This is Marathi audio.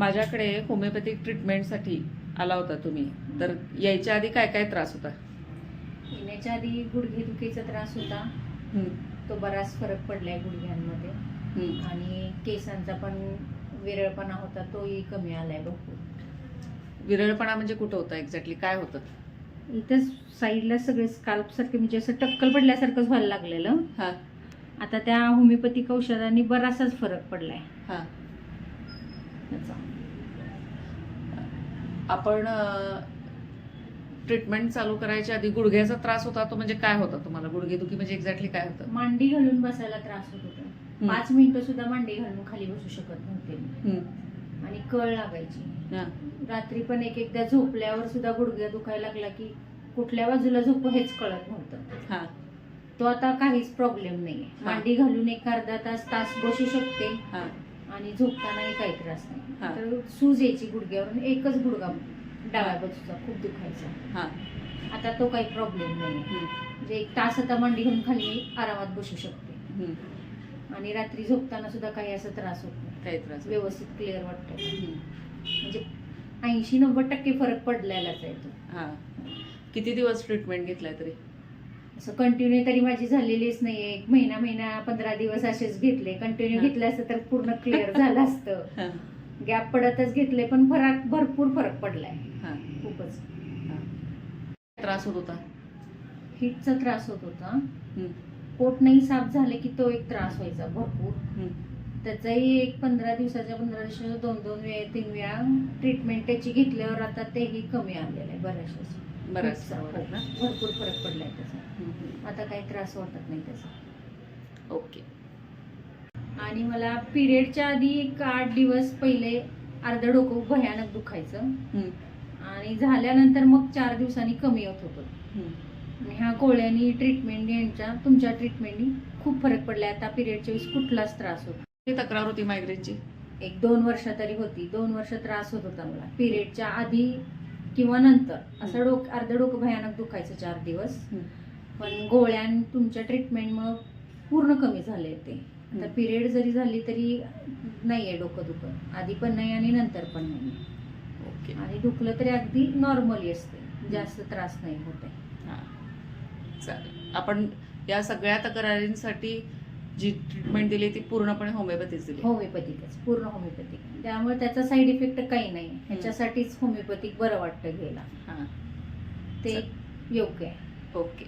माझ्याकडे होमिओपॅथिक ट्रीटमेंटसाठी आला होता तुम्ही. तर यायच्या आधी काय काय त्रास होता? येण्याच्या आधी गुडघेदुखीचा त्रास होता. तो बराच फरक पडलाय गुडघ्यांमध्ये. आणि केसांचा पण विरळपणा होता तोही कमी आलाय भरपूर. विरळपणा म्हणजे कुठं होतं एक्झॅक्टली काय होतं? इथं साईडला सगळे स्काल्प सारखे म्हणजे असं टक्कल पडल्यासारखंच व्हायला लागलेलं. हां. आता त्या होमिओपॅथिक औषधांनी बराचसाच फरक पडलाय. हां. त्याचा आपण ट्रीटमेंट चालू करायच्या आधी गुडघ्याचा त्रास होता तो म्हणजे काय होता तुम्हाला? गुडघेदुखी म्हणजे एक्झॅक्टली काय होतं? मांडी घालून बसायला त्रास होत होता. पाच मिनिटं सुद्धा मांडी घालून खाली बसू शकत नव्हते. आणि कळ लागायची. रात्री पण एक एकदा झोपल्यावर सुद्धा गुडघ्या दुखायला लागला की कुठल्या बाजूला झोप हेच कळत नव्हतं. हां, तो आता काहीच प्रॉब्लेम नाहीये. मांडी घालून एक अर्धा तास तास बसू शकते. हां. आणि झोपतानाही काही त्रास नाही. तर सूज यायची गुडघ्यावरून एकच गुडघा डाव्या बाजूचा खूप दुखायचा. हां, आता तो काही प्रॉब्लेम नाही. म्हणजे एक तास आता मांडी घालून खाली मी आरामात बसू शकते. आणि रात्री झोपताना सुद्धा काही असा त्रास होत नाही. काही त्रास व्यवस्थित क्लिअर वाटतं. म्हणजे ऐंशी नव्वद टक्के फरक पडलेलाच आहे तो. हां. किती दिवस ट्रीटमेंट घेतलाय तरी? असं कंटिन्यू तरी माझी झालेलीच नाहीये. एक महिना महिना पंधरा दिवस असेच घेतले. कंटिन्यू. घेतले असतं तर पूर्ण क्लिअर झालं असतं. गॅप पडतच घेतले पण फरक भरपूर फरक पडलाय. खूपच. त्रास होत होता? हिटचा त्रास होत होता. पोट नाही साफ झाले की तो एक त्रास व्हायचा भरपूर. त्याचाही एक पंधरा दिवसाच्या पंधरा दिवसाच्या दोन दोन वेळा तीन वेळा ट्रीटमेंट त्याची घेतल्यावर आता तेही कमी आलेलं आहे बऱ्याचशा. फरक ना भरपूर फरक पडलाय त्याचा. हं, हं. आता काही त्रास वाटत नाही त्याचा. ओके. आणि मला पिरियडच्या आधी एक आठ दिवस पहिले अर्ध डोकं भयानक दुखायचं. हं, आणि झाल्यानंतर मग चार दिवसांनी कमी होत होतं. हं. ह्या गोळ्यांनी ट्रीटमेंट यांच्या तुमच्या ट्रीटमेंटनी खूप फरक पडला आता पिरियडच्या वेळेस कुठलाच त्रास होत तक्रार होती मायग्रेनची एक दोन वर्ष तरी होती. दोन वर्ष त्रास होत होता मला. पिरियडच्या आधी किंवा नंतर. असं डोक अर्ध डोकं भयानक दुखायचं चार दिवस. पण गोळ्यां तुमच्या ट्रीटमेंट मग पूर्ण कमी झाले ते. आता. पिरियड जरी झाली तरी नाहीये डोकं दुखत. आधी पण नाही आणि नंतर पण नाही. ओके. आणि दुखलं तरी अगदी नॉर्मली असते. जास्त त्रास नाही होते चालेल. आपण या सगळ्या तक्रारींसाठी जी ट्रीटमेंट दिली ती पूर्णपणे होमिओपॅथीच दिली. होमिओपॅथिकच पूर्ण होमिओपॅथिक त्यामुळे त्याचा साईड इफेक्ट काही नाही. ह्याच्यासाठीच होमिओपॅथिक बरं वाटतं घ्यायला. हां. ते योग्य आहे. ओके.